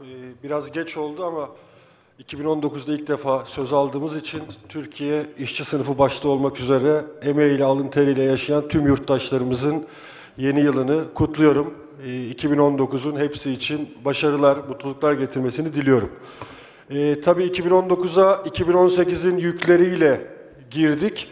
Ee, Biraz geç oldu ama 2019'da ilk defa söz aldığımız için Türkiye işçi sınıfı başta olmak üzere emeğiyle, alın teriyle yaşayan tüm yurttaşlarımızın yeni yılını kutluyorum. Ee, 2019'un hepsi için başarılar, mutluluklar getirmesini diliyorum. Ee, tabii 2019'a 2018'in yükleriyle girdik.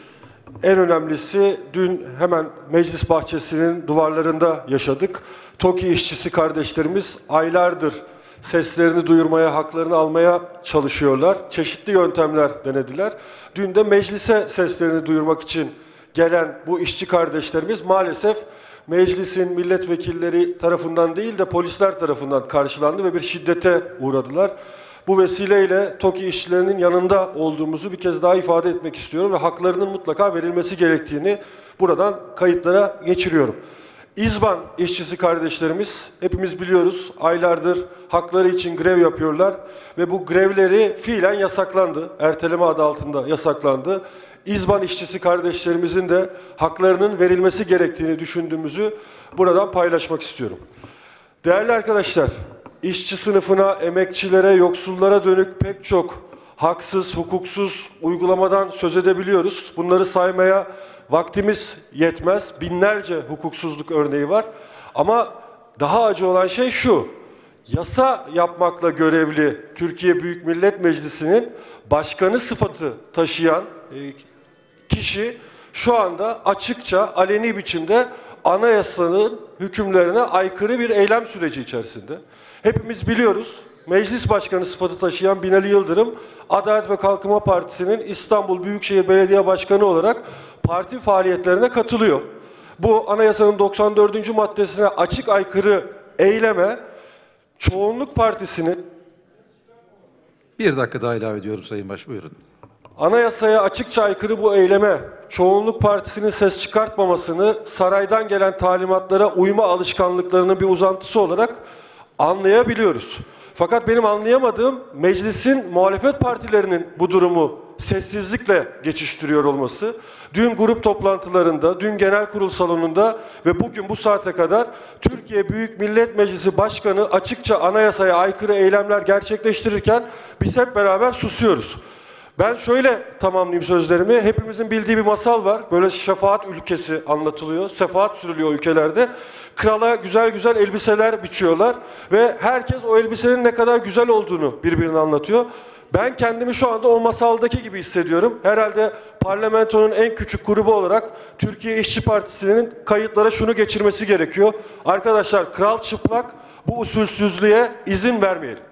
En önemlisi dün hemen meclis bahçesinin duvarlarında yaşadık. TOKİ işçisi kardeşlerimiz aylardır seslerini duyurmaya, haklarını almaya çalışıyorlar. Çeşitli yöntemler denediler. Dün de meclise seslerini duyurmak için gelen bu işçi kardeşlerimiz maalesef meclisin milletvekilleri tarafından değil de polisler tarafından karşılandı ve bir şiddete uğradılar. Bu vesileyle TOKİ işçilerinin yanında olduğumuzu bir kez daha ifade etmek istiyorum ve haklarının mutlaka verilmesi gerektiğini buradan kayıtlara geçiriyorum. İzban işçisi kardeşlerimiz hepimiz biliyoruz aylardır hakları için grev yapıyorlar ve bu grevleri fiilen yasaklandı. Erteleme adı altında yasaklandı. İzban işçisi kardeşlerimizin de haklarının verilmesi gerektiğini düşündüğümüzü buradan paylaşmak istiyorum. Değerli arkadaşlar, işçi sınıfına, emekçilere, yoksullara dönük pek çok haksız, hukuksuz uygulamadan söz edebiliyoruz. Bunları saymaya vaktimiz yetmez. Binlerce hukuksuzluk örneği var. Ama daha acı olan şey şu. Yasa yapmakla görevli Türkiye Büyük Millet Meclisi'nin başkanı sıfatı taşıyan e, kişi şu anda açıkça aleni biçimde anayasanın hükümlerine aykırı bir eylem süreci içerisinde. Hepimiz biliyoruz. Meclis Başkanı sıfatı taşıyan Binali Yıldırım, Adalet ve Kalkınma Partisi'nin İstanbul Büyükşehir Belediye Başkanı olarak parti faaliyetlerine katılıyor. Bu anayasanın 94. maddesine açık aykırı eyleme çoğunluk partisinin Bir dakika daha ilave ediyorum Sayın Baş. Buyurun. Anayasaya açıkça aykırı bu eyleme çoğunluk partisinin ses çıkartmamasını saraydan gelen talimatlara uyma alışkanlıklarının bir uzantısı olarak anlayabiliyoruz. Fakat benim anlayamadığım meclisin muhalefet partilerinin bu durumu sessizlikle geçiştiriyor olması. Dün grup toplantılarında, dün genel kurul salonunda ve bugün bu saate kadar Türkiye Büyük Millet Meclisi Başkanı açıkça anayasaya aykırı eylemler gerçekleştirirken biz hep beraber susuyoruz. Ben şöyle tamamlayayım sözlerimi. Hepimizin bildiği bir masal var. Böyle şefaat ülkesi anlatılıyor. Sefaat sürülüyor ülkelerde. Krala güzel güzel elbiseler biçiyorlar ve herkes o elbisenin ne kadar güzel olduğunu birbirine anlatıyor. Ben kendimi şu anda o masaldaki gibi hissediyorum. Herhalde parlamentonun en küçük grubu olarak Türkiye İşçi Partisi'nin kayıtlara şunu geçirmesi gerekiyor. Arkadaşlar kral çıplak bu usulsüzlüğe izin vermeyelim.